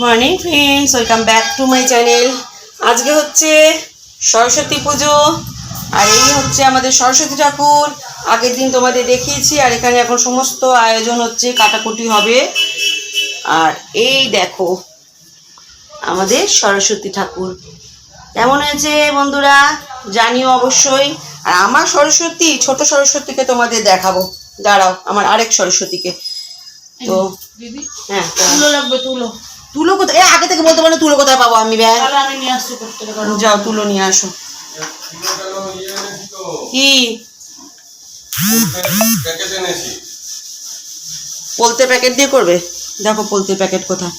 Morning friends welcome back to my channel আজকে হচ্ছে সরস্বতী পুজো আর এই হচ্ছে আমাদের সরস্বতী ঠাকুর। আগের দিন তোমাদের দেখিয়েছি আর এখানে এখন সমস্ত আয়োজন হচ্ছে কাটাকুটি হবে। আর এই দেখো আমাদের সরস্বতী ঠাকুর। কেমন হয়েছে বন্ধুরা? জানিও অবশ্যই। আর আমার সরস্বতী ছোট সরস্বতীকে তোমাদের দেখাবো। দাঁড়াও আমার আরেক সরস্বতীকে। তো হ্যাঁ তুলো লাগবে তুলো। তুলো কোথায়? এ আগে থেকে বলতে পারো তুলো কোথায় পাবো আমি ব্যাগ আমি নিয়ে আসছি যাও তুলো নিয়ে আসো। কি? পোলতে প্যাকেট দিয়ে করবে? দেখো পোলতে প্যাকেট কোথায়।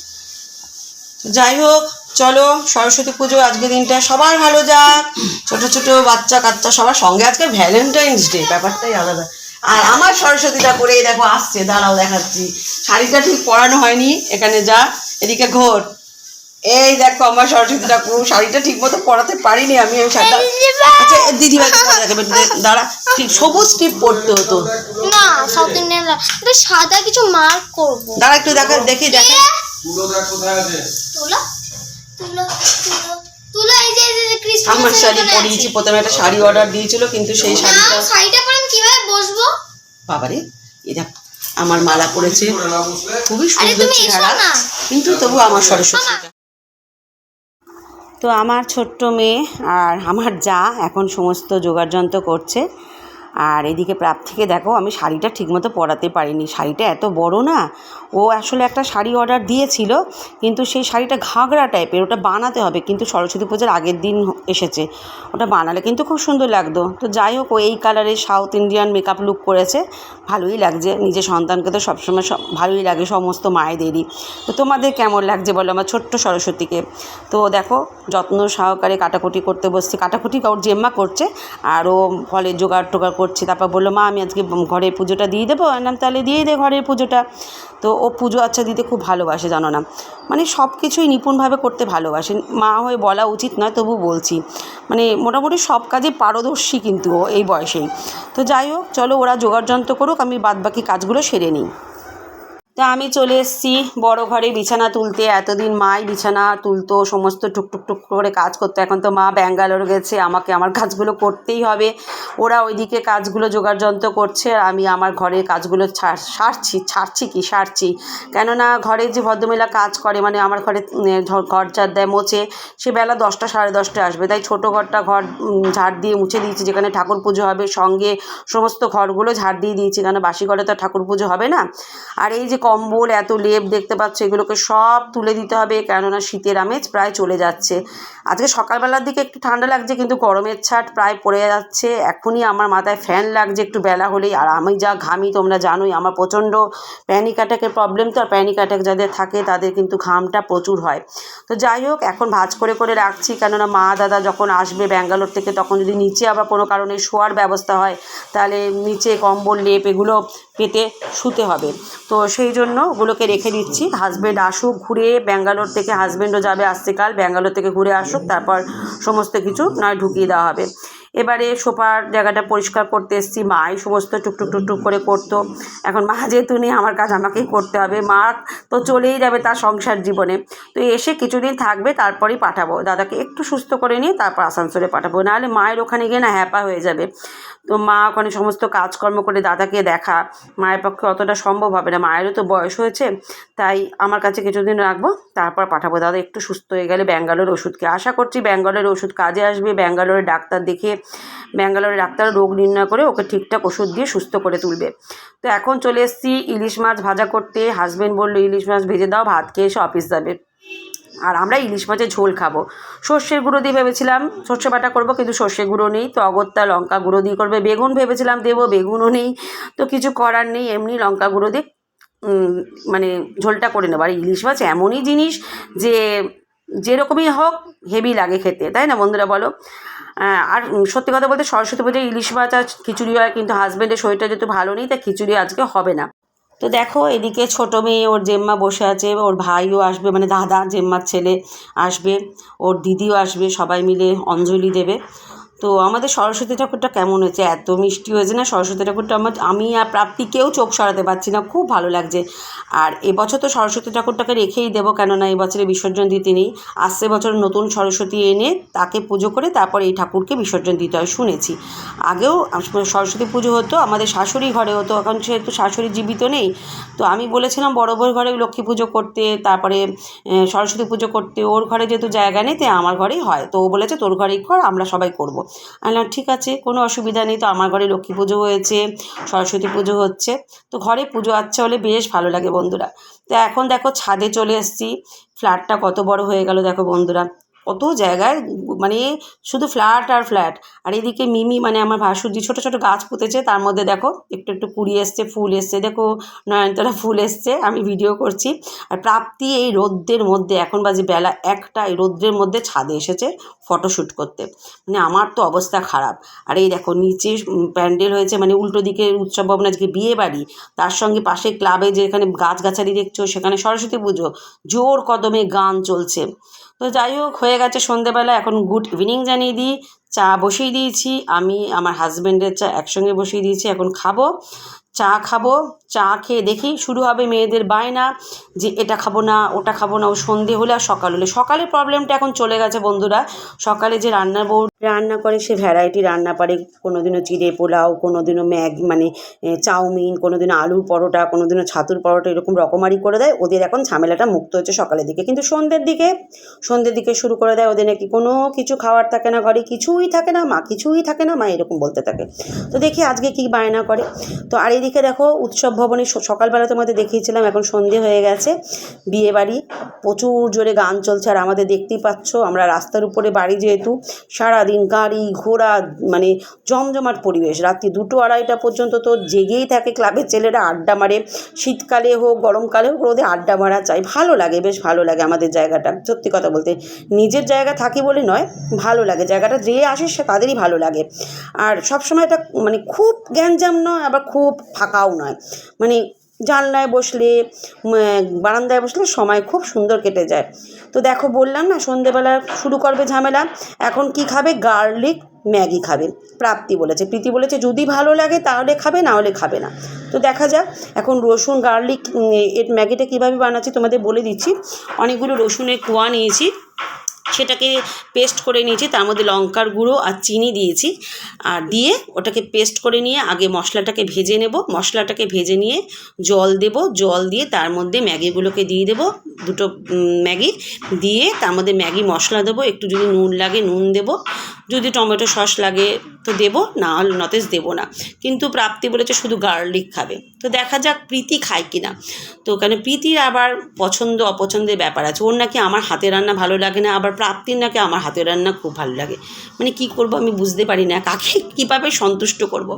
যাই হোক চলো সরস্বতী পুজো আজকে দিনটা সবার ভালো যাক। ছোট ছোট বাচ্চা কাচ্চা সবার সঙ্গে আজকে ভ্যালেন্টাইন্স ডে ব্যাপারটাই আলাদা। আর আমার সরস্বতীটা করে দেখো আসছে দাঁড়াও দেখাচ্ছি। শাড়িটা ঠিক পরানো হয়নি এখানে যা এদিকে ঘোর। এই দেখো আমার সরস্বতী ঠাকুর শাড়িটা ঠিক মতো পরাতে পারিনি আমি ওই শাড়িটা আচ্ছা দিদি ভাই দেখাবে দাঁড়া ঠিক সবুজ টিপ পরতে হতো। না সাউথ ইন্ডিয়ান এটা সাদা কিছু মার্ক করব। দাঁড়া একটু দেখা দেখি দেখা। তুলো দেখ কোথায় আছে। তুলো তুলো তুলো তুলো এই যে এই যে ক্রিস্টাল আমার শাড়ি পরিয়েছি প্রথমে একটা শাড়ি অর্ডার দিয়েছিল কিন্তু সেই শাড়িটা শাড়িটা পরে আমি কীভাবে বসবো? বাবারে দেখ আমার মালা পড়েছে খুবই আরে সুন্দর তুমি এসো চেহারা। না। কিন্তু তবু আমার সরস্বতীটা তো আমার ছোট্ট মেয়ে আর আমার যা এখন সমস্ত যোগাড়যন্ত্র করছে। আর এদিকে প্রাপ্তিকে দেখো আমি শাড়িটা ঠিকমতো পরাতে পারিনি। শাড়িটা এত বড় না ও আসলে একটা শাড়ি অর্ডার দিয়েছিল কিন্তু সেই শাড়িটা ঘাগরা টাইপের ওটা বানাতে হবে। কিন্তু সরস্বতী পুজোর আগের দিন এসেছে ওটা বানালে কিন্তু খুব সুন্দর লাগতো। তো যাই হোক ও এই কালারের সাউথ ইন্ডিয়ান মেকআপ লুক করেছে। ভালোই লাগছে। নিজের সন্তানকে তো সবসময় সব ভালোই লাগে, সমস্ত মায়েদেরই। তো তোমাদের কেমন লাগছে বলো আমার ছোট্ট সরস্বতীকে? তো দেখো, যত্ন সহকারে কাটাকুটি করতে বসছি। কাটাকুটি ওর জেম্মা করছে আর ও ফলের জোগাড় টোগাড় করছে। তারপর বলল, মা, আমি আজকে ঘরের পুজোটা দিয়ে দেবো? নাম তাহলে দিয়ে দে ঘরের পুজোটা। তো ও পুজো আচ্ছা দিতে খুব ভালোবাসে, জানো না? মানে সব কিছুই নিপুণভাবে করতে ভালোবাসে। মা হয়ে বলা উচিত নয়, তবু বলছি। মানে মোটামুটি সব কাজে পারদর্শী কিন্তু ও এই বয়সেই। তো যাই হোক, চলো ওরা যোগাড় যন্ত্র করুক। আমি বাদবাকি কাজগুলো সেরে নিই। তা আমি চলে এসেছি বড় ঘরে বিছানা তুলতে। এতদিন মাই বিছানা তুলতো, সমস্ত টুকটুক টুক করে কাজ করতো। এখন তো মা ব্যাঙ্গালোর গেছে, আমাকে আমার কাজগুলো করতেই হবে। ওরা ওইদিকে কাজগুলো যোগাড়যন্ত্র করছে, আর আমি আমার ঘরের কাজগুলো সারছি, ছাড়ছি কি? সারছি। কেননা ঘরে যে ভদ্রমহিলা কাজ করে মানে আমার ঘরে ঘর ঝাড় দেয়, মোছে, সে বেলা দশটা সাড়ে দশটায় আসবে। তাই ছোটো ঘরটা ঘর ঝাড় দিয়ে মুছে দিয়েছি, যেখানে ঠাকুর পুজো হবে। সঙ্গে সমস্ত ঘরগুলো ঝাড় দিয়ে দিয়েছি কেন বাসি ঘরে তো ঠাকুর পুজো হবে না। আর এই যে কম্বল, এত লেপ দেখতে পাচ্ছ, এগুলোকে সব তুলে দিতে হবে, কেননা শীতের আমেজ প্রায় চলে যাচ্ছে। আজকে সকালবেলার দিকে একটু ঠান্ডা লাগছে, কিন্তু গরমের ছাট প্রায় পড়ে যাচ্ছে। এখনই আমার মাথায় ফ্যান লাগছে, একটু বেলা হলেই। আর আমি যা ঘামি, তোমরা জানোই, আমার প্রচণ্ড প্যানিক অ্যাটাকের প্রবলেম তো, আর প্যানিক অ্যাটাক যাদের থাকে, তাদের কিন্তু ঘামটা প্রচুর হয়। তো যাই হোক, এখন ভাজ করে করে রাখছি, কেননা মা, দাদা যখন আসবে ব্যাঙ্গালোর থেকে, তখন যদি নিচে আবার কোনো কারণে শোয়ার ব্যবস্থা হয়, তাহলে নিচে কম্বল, লেপ এগুলো পেতে শুতে হবে। তো সেই জন্য ওগুলোকে রেখে দিচ্ছি। হাজব্যান্ড আসুক, ঘুরে ব্যাঙ্গালোর থেকে হাজব্যান্ডও যাবে আসতেকাল ব্যাঙ্গালোর থেকে ঘুরে আসুক, তারপর সমস্ত কিছু নয় ঢুকিয়ে দেওয়া হবে। এবারে সোফার জায়গাটা পরিষ্কার করতে এসেছি মাই সমস্ত টুকটুক টুকটুক করে করতো। এখন মা যেহেতু নেই, আমার কাজ আমাকেই করতে হবে। মা তো চলেই যাবে তার সংসার জীবনে। তো এসে কিছুদিন থাকবে, তারপরেই পাঠাবো। দাদাকে একটু সুস্থ করে নিয়ে তারপর আসানসোলে পাঠাবো। নাহলে মায়ের ওখানে গিয়ে না হ্যাপা হয়ে যাবে। তো মা ওখানে সমস্ত কাজকর্ম করে দাদাকে দেখা। মায়ের পক্ষে অতটা সম্ভব হবে না। মায়েরও তো বয়স হয়েছে, তাই আমার কাছে কিছুদিন রাখব, তারপর পাঠাবো। দাদা একটু সুস্থ হয়ে গেলে ব্যাঙ্গালোর ওষুধকে আশা করছি ব্যাঙ্গালোরের ওষুধ কাজে আসবে। ব্যাঙ্গালোরের ডাক্তার দেখে ব্যাঙ্গালোরের ডাক্তার রোগ নির্ণয় করে ওকে ঠিকঠাক ওষুধ দিয়ে সুস্থ করে তুলবে। তো এখন চলে এসেছি ইলিশ মাছ ভাজা করতে। হাজবেন্ড বলল, ইলিশ মাছ ভেজে দাও, ভাত খেয়ে এসে অফিস যাবে। আর আমরা ইলিশ মাছের ঝোল খাব। সর্ষের গুঁড়ো দিয়ে ভেবেছিলাম, সর্ষে বাটা করব কিন্তু সর্ষে গুঁড়ো নেই, তো অগত্যা লঙ্কা গুঁড়ো দিয়ে করবে। বেগুন ভেবেছিলাম দেবো, বেগুনও নেই, তো কিছু করার নেই, এমনি লঙ্কা গুঁড়ো দিয়ে মানে ঝোলটা করে নেব। আর ইলিশ মাছ এমনই জিনিস যে, যেরকমই হোক, হেভি লাগে খেতে, তাই না বন্ধুরা বলো? আর সত্যি কথা বলতে সরস্বতী পুজোয় ইলিশ মাছ আর খিচুড়ি হয়, কিন্তু হাজব্যান্ডের শরীরটা যেহেতু ভালো নেই তা খিচুড়ি আজকে হবে না। তো দেখো, এদিকে ছোটো মেয়ে, ওর জেম্মা বসে আছে, ওর ভাইও আসবে মানে দাদা, জেম্মার ছেলে আসবে, ওর দিদিও আসবে, সবাই মিলে অঞ্জলি দেবে। তো আমাদের সরস্বতী ঠাকুরটা কেমন হয়েছে? এত মিষ্টি হয়েছে না? সরস্বতী ঠাকুরটা আমার, আমি আর প্রাপ্তি কেউ চোখ সরাতে পারছি না। খুব ভালো লাগছে। আর এবছর তো সরস্বতী ঠাকুরটাকে রেখেই দেবো কেননা এবছরে বিসর্জন দিতে নেই। আসছে বছর নতুন সরস্বতী এনে তাকে পুজো করে তারপর এই ঠাকুরকে বিসর্জন দিতে হয় শুনেছি। আগেও সরস্বতী পুজো হতো, আমাদের শাশুড়ি ঘরে হতো, এখন সেহেতু শাশুড়ি জীবিত নেই। তো আমি বলেছিলাম বড় বউর ঘরে লক্ষ্মী পুজো করতে, তারপরে সরস্বতী পুজো করতে, ওর ঘরে যেহেতু জায়গা নেই, তাই আমার ঘরেই হয়। তো ও বলেছে তোর ঘরেই কর, আমরা সবাই করব। আমি বললাম ঠিক আছে, কোনো অসুবিধা নেই। তো আমার ঘরে লক্ষ্মী পুজো হয়েছে, সরস্বতী পুজো হচ্ছে। তো ঘরে পুজো আচ্ছা হলে বেশ ভালো লাগে বন্ধুরা। তো এখন দেখো ছাদে চলে এসেছি। ফ্ল্যাটটা কত বড় হয়ে গেল দেখো বন্ধুরা। কত জায়গায় মানে শুধু ফ্ল্যাট আর ফ্ল্যাট আর এদিকে মিমি মানে আমার ভাসুর যে ছোটো ছোটো গাছ পুঁতেছে, তার মধ্যে দেখো, একটু একটু কুড়ি এসছে, ফুল এসছে, দেখো নয়নতলা ফুল এসছে, আমি ভিডিও করছি। আর প্রাপ্তি এই রোদ্রের মধ্যে, এখন বাজে বেলা একটা, এই রোদ্রের মধ্যে ছাদে এসেছে ফটোশ্যুট করতে। মানে আমার তো অবস্থা খারাপ। আর এই দেখো, নিচে প্যান্ডেল হয়েছে মানে উল্টো দিকে উৎসব ভবন, আজকে বিয়ে বাড়ি। তার সঙ্গে পাশে ক্লাবে যেখানে গাছগাছালি দেখছ, সেখানে সরস্বতী পুজো। জোর কদমে গান চলছে। তো যাই হোক হয়ে গেছে সন্ধেবেলা এখন গুড ইভিনিং জানিয়ে দিই। চা বসিয়ে দিয়েছি, আমি আমার হাজব্যান্ডের চা একসঙ্গে বসিয়ে দিয়েছি, এখন খাব। চা খাব, চা খেয়ে দেখি শুরু হবে মেয়েদের বায়না, যে এটা খাব না, ওটা খাব না, ও সন্ধে হলে আর সকাল হলে। সকালের প্রবলেমটা এখন চলে গেছে বন্ধুরা। সকালে যে রান্নার বউ রান্না করে, সে ভ্যারাইটি রান্না পারে। কোনো দিনও চিড়ে পোলাও দিনও ম্যাগ মানে চাউমিন দিনও আলুর পরোটা দিনও ছাতুর পরোটা, এরকম রকমারি করে দেয়। ওদের এখন ঝামেলাটা মুক্ত হচ্ছে সকালের দিকে। কিন্তু সন্ধ্যের দিকে সন্ধ্যের দিকে শুরু করে দেয়, ওদের নাকি কোনো কিছু খাওয়ার থাকে না, ঘরে কিছুই থাকে না, মা কিছুই থাকে না, মা এরকম বলতে থাকে। তো দেখি আজকে কী বায়না করে। তো আর এদিকে দেখো, উৎসব ভবনে সকালবেলা তোমাদের দেখিয়েছিলাম, এখন সন্ধে হয়ে গেছে। বিয়ে বাড়ি, প্রচুর জোরে গান চলছে। আর আমাদের দেখতেই পাচ্ছ, আমরা রাস্তার উপরে বাড়ি যেহেতু, সারাদিন গাড়ি, ঘোড়া মানে জমজমাট পরিবেশ। রাত্রি দুটো আড়াইটা পর্যন্ত তো জেগেই থাকে ক্লাবের ছেলেরা, আড্ডা মারে। শীতকালে হোক, গরমকালে হোক, রোদে আড্ডা মারা চাই ভালো লাগে, বেশ ভালো লাগে আমাদের জায়গাটা। সত্যি কথা বলতে, নিজের জায়গা থাকি বলে নয়, ভালো লাগে। জায়গাটা যে আসে, সে তাদেরই ভালো লাগে। আর সবসময় এটা মানে খুব গ্যাঞ্জাম নয়, আবার খুব ফাঁকাও নয়। মানে জানলায় বসলে বারান্দায় বসলে সময় খুব সুন্দর কেটে যায়। তো দেখো, বললাম না, সন্ধেবেলা শুরু করবে ঝামেলা। এখন কি খাবে? গার্লিক ম্যাগি খাবে। প্রাপ্তি বলেছে। প্রীতি বলেছে, যদি ভালো লাগে তাহলে খাবে, না হলে খাবে না। তো দেখা যাক, এখন রসুন, গার্লিক এর ম্যাগিটা কীভাবে বানাচ্ছি তোমাদের বলে দিচ্ছি। অনেকগুলো রসুনের কোয়া নিয়েছি। সেটাকে পেস্ট করে নিয়েছি, তার মধ্যে লঙ্কার গুঁড়ো আর চিনি দিয়েছি। আর দিয়ে ওটাকে পেস্ট করে নিয়ে আগে মশলাটাকে ভেজে নেব। মশলাটাকে ভেজে নিয়ে জল দেব। জল দিয়ে তার মধ্যে ম্যাগিগুলোকে দিয়ে দেব। দুটো ম্যাগি দিয়ে তার মধ্যে ম্যাগি মশলা দেবো। একটু যদি নুন লাগে নুন দেব। যদি টমেটো সস লাগে তো দেবো, না হলে নতেজ দেবো না। কিন্তু প্রাপ্তি বলেছে শুধু গার্লিক খাবে। তো দেখা যাক প্রীতি খায় কি না তো ওখানে প্রীতির আবার পছন্দ, অপছন্দের ব্যাপার আছে। ওর নাকি আমার হাতের রান্না ভালো লাগে না, আবার প্রাপ্তির নাকি আমার হাতের রান্না খুব ভালো লাগে। মানে কি করব আমি বুঝতে পারি না, কাকে কীভাবে সন্তুষ্ট করব।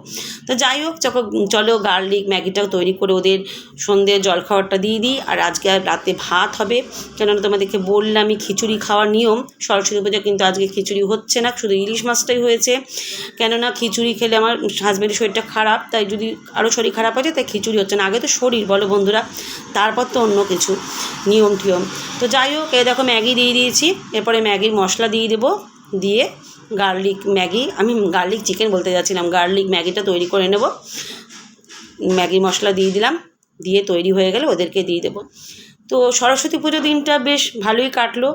তো যাই হোক যখন চলো গার্লিক ম্যাগিটাও তৈরি করে ওদের সন্ধ্যে জলখাবারটা দিয়ে দিই। আর আজকে রাতে ভাত হবে। কেননা তোমাদেরকে বললামই খিচুড়ি খাওয়ার নিয়ম। সরস্বতী পুজো কিন্তু আজকে খিচুড়ি হচ্ছে না, শুধু ইলিশ মাছটাই হয়েছে। কেননা খিচুড়ি খেলে আমার হাজব্যান্ডের শরীরটা খারাপ, তাই যদি আরও শরীর খারাপ হয়েছে তাই খিচুড়ি হচ্ছে না। আগে তো শরীর, বলো বন্ধুরা। তারপর তো অন্য কিছু নিয়ম টিয়ম তো যাই হোক, এই দেখো ম্যাগি দিয়ে দিয়েছি। এরপরে ম্যাগির মশলা দিয়ে দেবো, দিয়ে গার্লিক ম্যাগি, আমি গার্লিক চিকেন বলতে যাচ্ছিলাম। গার্লিক ম্যাগিটা তৈরি করে নেব। ম্যাগি মশলা দিয়ে দিলাম, দিয়ে তৈরি হয়ে গেলে ওদেরকে দিয়ে দেবো। তো সরস্বতী পুজো দিনটা বেশ ভালোই কাটলো।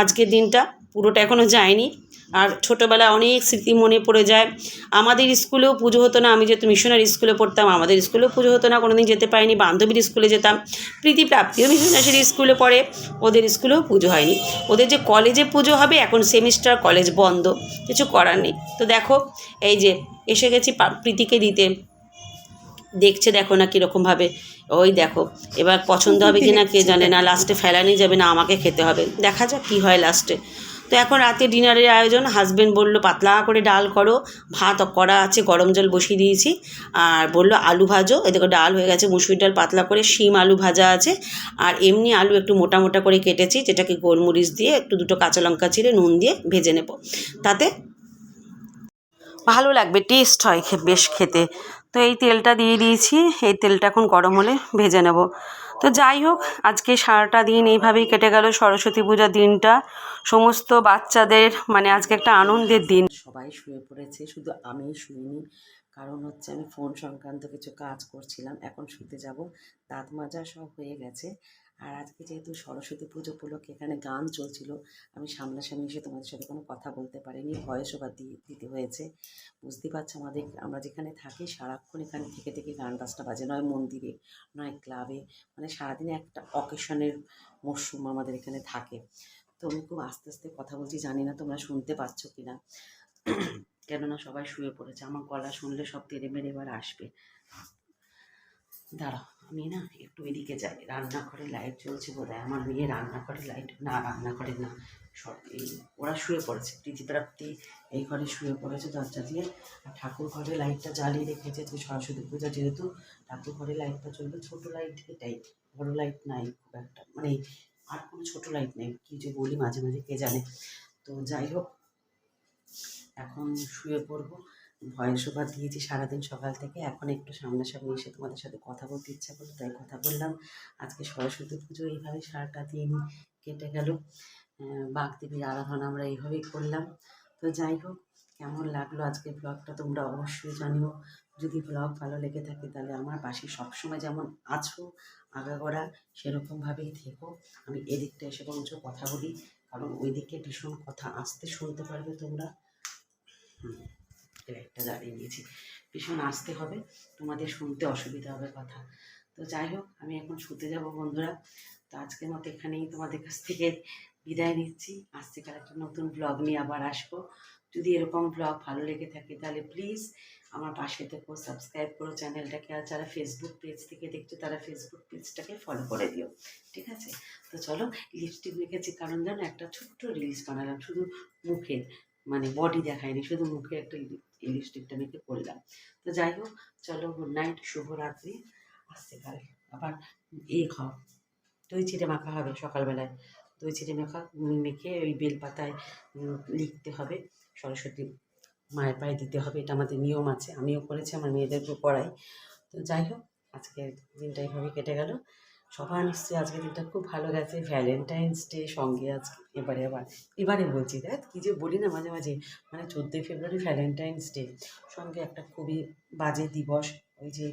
আজকের দিনটা পুরোটা এখনও যায়নি। আর ছোটোবেলায় অনেক স্মৃতি মনে পড়ে যায়। আমাদের স্কুলেও পুজো হতো না। আমি যেহেতু মিশনারি স্কুলে পড়তাম, আমাদের স্কুলেও পুজো হতো না। কোনোদিন যেতে পারিনি। বান্ধবীর স্কুলে যেতাম। প্রীতি প্রাপ্তিও মিশনারি স্কুলে পড়ে। ওদের স্কুলেও পুজো হয়নি। ওদের যে কলেজে পুজো হবে, এখন সেমিস্টার কলেজ বন্ধ। কিছু করার নেই। তো দেখো, এই যে এসে গেছি প্রীতিকে দিতে। দেখছে দেখো না কীরকমভাবে। ওই দেখো, এবার পছন্দ হবে কি না কে জানে না। লাস্টে ফেলানি যাবে না, আমাকে খেতে হবে। দেখা যাক কী হয় লাস্টে। তো এখন রাতে ডিনারের আয়োজন হাজবেন্ড বলল, পাতলা করে ডাল করো, ভাত করা আছে, গরম জল বসিয়ে দিয়েছি। আর বলল, আলু ভাজো। এদিকে ডাল হয়ে গেছে, মুসুরির ডাল পাতলা করে, শিম আলু ভাজা আছে। আর এমনি আলু একটু মোটা মোটা করে কেটেছি, যেটাকে গোলমরিচ দিয়ে, একটু দুটো কাঁচা লঙ্কা চিরে নুন দিয়ে ভেজে নেব। তাতে ভালো লাগবে টেস্ট হয় বেশ খেতে। তো এই তেলটা দিয়ে দিয়েছি, এই তেলটা এখন গরম হলে ভেজে নেব। তো যাই হোক, আজকে সারাটা দিন এইভাবেই কেটে গেল। সরস্বতী পূজার দিনটা, সমস্ত বাচ্চাদের মানে আজকে একটা আনন্দের দিন। সবাই শুয়ে পড়েছে, শুধু আমি শুইনি, কারণ হচ্ছে আমি ফোন সংক্রান্ত কিছু কাজ করছিলাম, এখন শুতে যাব। দাঁত মাজা সব হয়ে গেছে। আর আজকে যেহেতু সরস্বতী পুজো উপলক্ষে এখানে গান চলছিল, আমি সামনাসামনি এসে তোমাদের সাথে কোনো কথা বলতে পারিনি ভয়েস ওভার দিতে হয়েছে। বুঝতে পারছ আমাদের, আমরা যেখানে থাকি সারাক্ষণ এখানে থেকে থেকে গান বাজনা বাজে, নয় মন্দিরে, নয় ক্লাবে মানে সারাদিনে একটা অকেশনের মরশুম আমাদের এখানে থাকে। তো আমি খুব আস্তে আস্তে কথা বলছি, জানি না তোমরা শুনতে পাচ্ছ কি না কেননা সবাই শুয়ে পড়েছে, আমার গলা শুনলে সব তেড়ে মেরে এবার আসবে। দাঁড়াও। আমি না একটু এদিকে যাই। রান্নাঘরে লাইট জ্বলছে বোধ হয় আমার মেয়ে রান্নাঘরে লাইট না, রান্নাঘরে না। সব এই ওরা শুয়ে পড়েছে। প্রীতিপ্রাপ্তি এই ঘরে শুয়ে পড়েছে দরজা দিয়ে। আর ঠাকুর ঘরে লাইটটা জ্বালিয়ে রেখেছে তো সরস্বতী পূজা যেহেতু, ঠাকুর ঘরে লাইটটা চলবে ছোটো লাইট এটাই। বড় লাইট নাই খুব একটা। মানে আর কোনো ছোটো লাইট নেই। কী যে বলি মাঝে মাঝে কে জানে। তো যাই হোক, এখন শুয়ে পড়ব। ভয়েস ওভার দিয়েছি সারাদিন সকাল থেকে। এখন একটু সামনাসামনি এসে তোমাদের সাথে কথা বলতে ইচ্ছা করল, তাই কথা বললাম। আজকে সরস্বতী পুজো, এইভাবে সারাটা দিন কেটে গেল। বাগদেবীর আরাধনা আমরা এইভাবেই করলাম। তো যাই হোক, কেমন লাগল আজকের ব্লগটা তোমরা অবশ্যই জানিও। যদি ব্লগ ভালো লেগে থাকে তাহলে আমার পাশে সবসময় যেমন আছো, আগাগোড়া, সেরকমভাবেই থেকো। আমি এদিকটা এসে বরঞ্চ কথা বলি, কারণ ওইদিকে ভীষণ কথা আসতে শুনতে পারবে তোমরা। হুম, একটা দাঁড়িয়ে নিয়েছি ভীষণ আসতে হবে তোমাদের শুনতে অসুবিধা হবে কথা। তো যাই হোক আমি এখন শুতে যাব বন্ধুরা। তো আজকের মতো এখানেই তোমাদের কাছ থেকে বিদায় নিচ্ছি। আসছে কাল একটা নতুন ব্লগ নিয়ে আবার আসব। যদি এরকম ব্লগ ভালো লেগে থাকে তাহলে প্লিজ আমার পাশে থেকো সাবস্ক্রাইব করো চ্যানেলটাকে আর যারা ফেসবুক পেজ থেকে দেখছ তারা ফেসবুক পেজটাকে ফলো করে দিও। ঠিক আছে? তো চলো লিপস্টিক মেখেছি কারণ জানো একটা ছোট্ট রিলস বানালাম শুধু মুখের। মানে বডি দেখায়নি, শুধু মুখে একটা এই লিপস্টিকটা মেখে করলাম তো যাই হোক, চলো গুড নাইট শুভরাত্রি আসতে কাল। আবার এ খাও। দই চিড়ে মাখা হবে সকালবেলায়। দই ছিটে মাখা মেখে ওই বেলপাতায় লিখতে হবে, সরস্বতী মায়ের পায়ে দিতে হবে, এটা আমাদের নিয়ম আছে। আমিও করেছি, আমার মেয়েদেরকেও করাই তো যাই হোক আজকে দিনটা এইভাবে কেটে গেল। সবার নিশ্চয়ই আজকের দিনটা খুব ভালো গেছে। ভ্যালেন্টাইন্স ডে সঙ্গে আজকে এবারে আবার, এবারে বলছি, দেখ কী যে বলি না মাঝে মাঝে মানে চোদ্দোই ফেব্রুয়ারি ভ্যালেন্টাইন্স ডে সঙ্গে একটা খুবই বাজে দিবস, ওই যে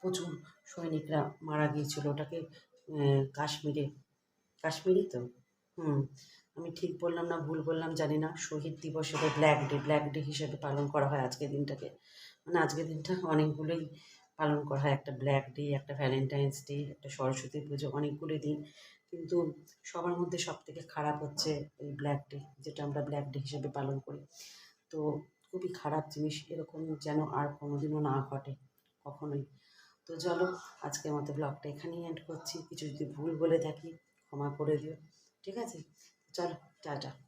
প্রচুর সৈনিকরা মারা গিয়েছিল, ওটাকে কাশ্মীরে কাশ্মীরই তো? হুম, আমি ঠিক বললাম না ভুল বললাম জানি না, শহীদ দিবস ব্ল্যাক ডে ব্ল্যাক ডে হিসেবে পালন করা হয় আজকের দিনটাকে। মানে আজকের দিনটা অনেকগুলোই পালন করা হয়। একটা ব্ল্যাক ডে, একটা ভ্যালেন্টাইন্স ডে, একটা সরস্বতী পুজো অনেকগুলো দিন। কিন্তু সবার মধ্যে সব থেকে খারাপ হচ্ছে এই ব্ল্যাক ডে, যেটা আমরা ব্ল্যাক ডে হিসেবে পালন করি। তো খুবই খারাপ জিনিস, এরকম যেন আর কোনোদিনও না ঘটে, কখনোই। তো চলো, আজকের মতো ব্লগটা এখানেই এন্ড করছি। কিছু যদি ভুল বলে থাকি, ক্ষমা করে দিও। ঠিক আছে? চলো, টাটা।